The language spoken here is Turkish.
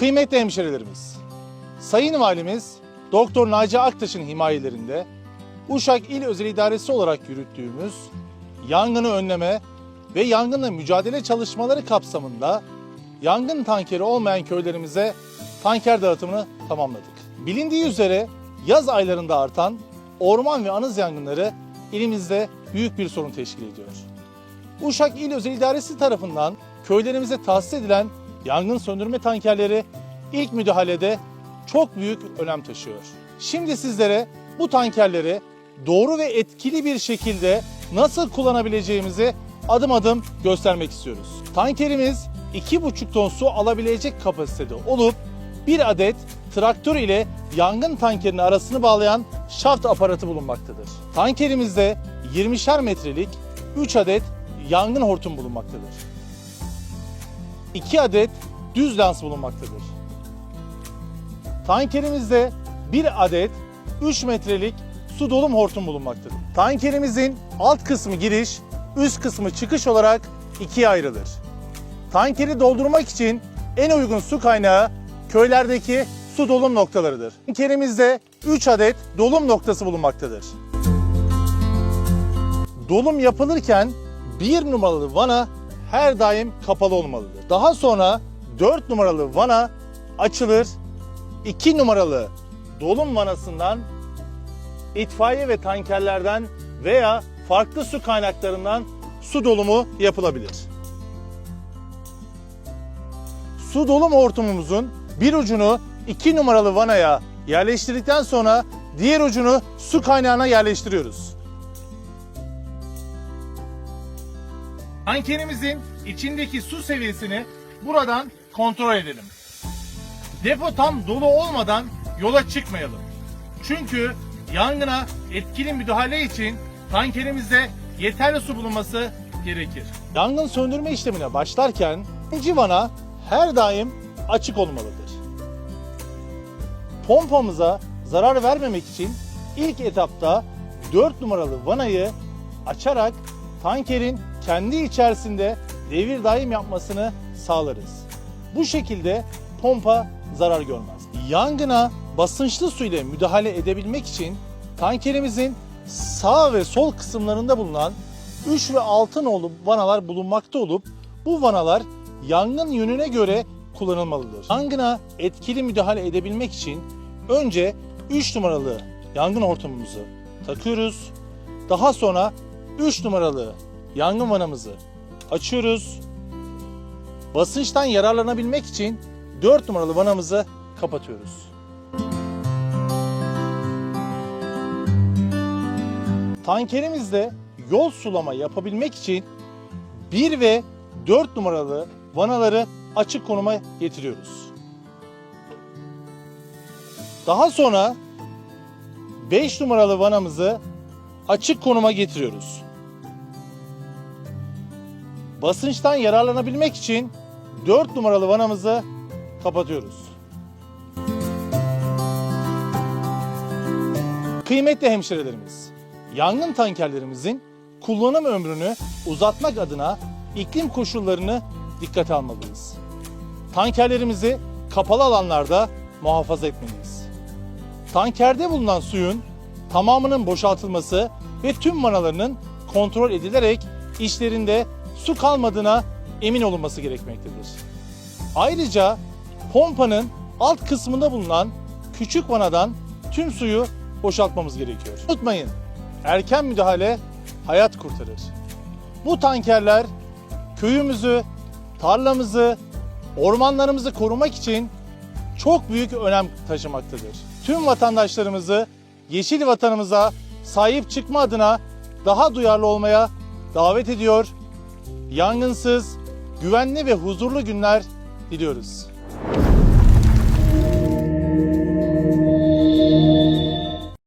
Kıymetli hemşerilerimiz, Sayın Valimiz Doktor Naci Aktaş'ın himayelerinde Uşak İl Özel İdaresi olarak yürüttüğümüz yangını önleme ve yangınla mücadele çalışmaları kapsamında yangın tankeri olmayan köylerimize tanker dağıtımını tamamladık. Bilindiği üzere yaz aylarında artan orman ve anız yangınları ilimizde büyük bir sorun teşkil ediyor. Uşak İl Özel İdaresi tarafından köylerimize tahsis edilen yangın söndürme tankerleri ilk müdahalede çok büyük önem taşıyor. Şimdi sizlere bu tankerleri doğru ve etkili bir şekilde nasıl kullanabileceğimizi adım adım göstermek istiyoruz. Tankerimiz 2,5 ton su alabilecek kapasitede olup bir adet traktör ile yangın tankerinin arasını bağlayan şaft aparatı bulunmaktadır. Tankerimizde 20'şer metrelik 3 adet yangın hortum bulunmaktadır. 2 adet düz lans bulunmaktadır. Tankerimizde 1 adet 3 metrelik su dolum hortum bulunmaktadır. Tankerimizin alt kısmı giriş, üst kısmı çıkış olarak ikiye ayrılır. Tankeri doldurmak için en uygun su kaynağı köylerdeki su dolum noktalarıdır. Tankerimizde 3 adet dolum noktası bulunmaktadır. Dolum yapılırken bir numaralı vana her daim kapalı olmalıdır. Daha sonra 4 numaralı vana açılır. 2 numaralı dolum vanasından itfaiye ve tankerlerden veya farklı su kaynaklarından su dolumu yapılabilir. Su dolum hortumumuzun bir ucunu 2 numaralı vanaya yerleştirdikten sonra diğer ucunu su kaynağına yerleştiriyoruz. Tankerimizin içindeki su seviyesini buradan kontrol edelim. Depo tam dolu olmadan yola çıkmayalım. Çünkü yangına etkili müdahale için tankerimizde yeterli su bulunması gerekir. Yangın söndürme işlemine başlarken ikinci vana her daim açık olmalıdır. Pompamıza zarar vermemek için ilk etapta 4 numaralı vanayı açarak tankerin kendi içerisinde devir daim yapmasını sağlarız. Bu şekilde pompa zarar görmez. Yangına basınçlı su ile müdahale edebilmek için tankerimizin sağ ve sol kısımlarında bulunan 3 ve 6 nolu vanalar bulunmakta olup bu vanalar yangın yönüne göre kullanılmalıdır. Yangına etkili müdahale edebilmek için önce 3 numaralı yangın hortumumuzu takıyoruz. Daha sonra 3 numaralı yangın vanamızı açıyoruz. Basınçtan yararlanabilmek için 4 numaralı vanamızı kapatıyoruz. Tankerimizde yol sulama yapabilmek için 1 ve 4 numaralı vanaları açık konuma getiriyoruz. Daha sonra 5 numaralı vanamızı açık konuma getiriyoruz. Basınçtan yararlanabilmek için 4 numaralı vanamızı kapatıyoruz. Kıymetli hemşerilerimiz, yangın tankerlerimizin kullanım ömrünü uzatmak adına iklim koşullarını dikkate almalıyız. Tankerlerimizi kapalı alanlarda muhafaza etmeliyiz. Tankerde bulunan suyun tamamının boşaltılması ve tüm vanalarının kontrol edilerek işlerinde su kalmadığına emin olunması gerekmektedir. Ayrıca pompanın alt kısmında bulunan küçük vanadan tüm suyu boşaltmamız gerekiyor. Unutmayın, erken müdahale hayat kurtarır. Bu tankerler köyümüzü, tarlamızı, ormanlarımızı korumak için çok büyük önem taşımaktadır. Tüm vatandaşlarımızı yeşil vatanımıza sahip çıkma adına daha duyarlı olmaya davet ediyor. Yangınsız, güvenli ve huzurlu günler diliyoruz.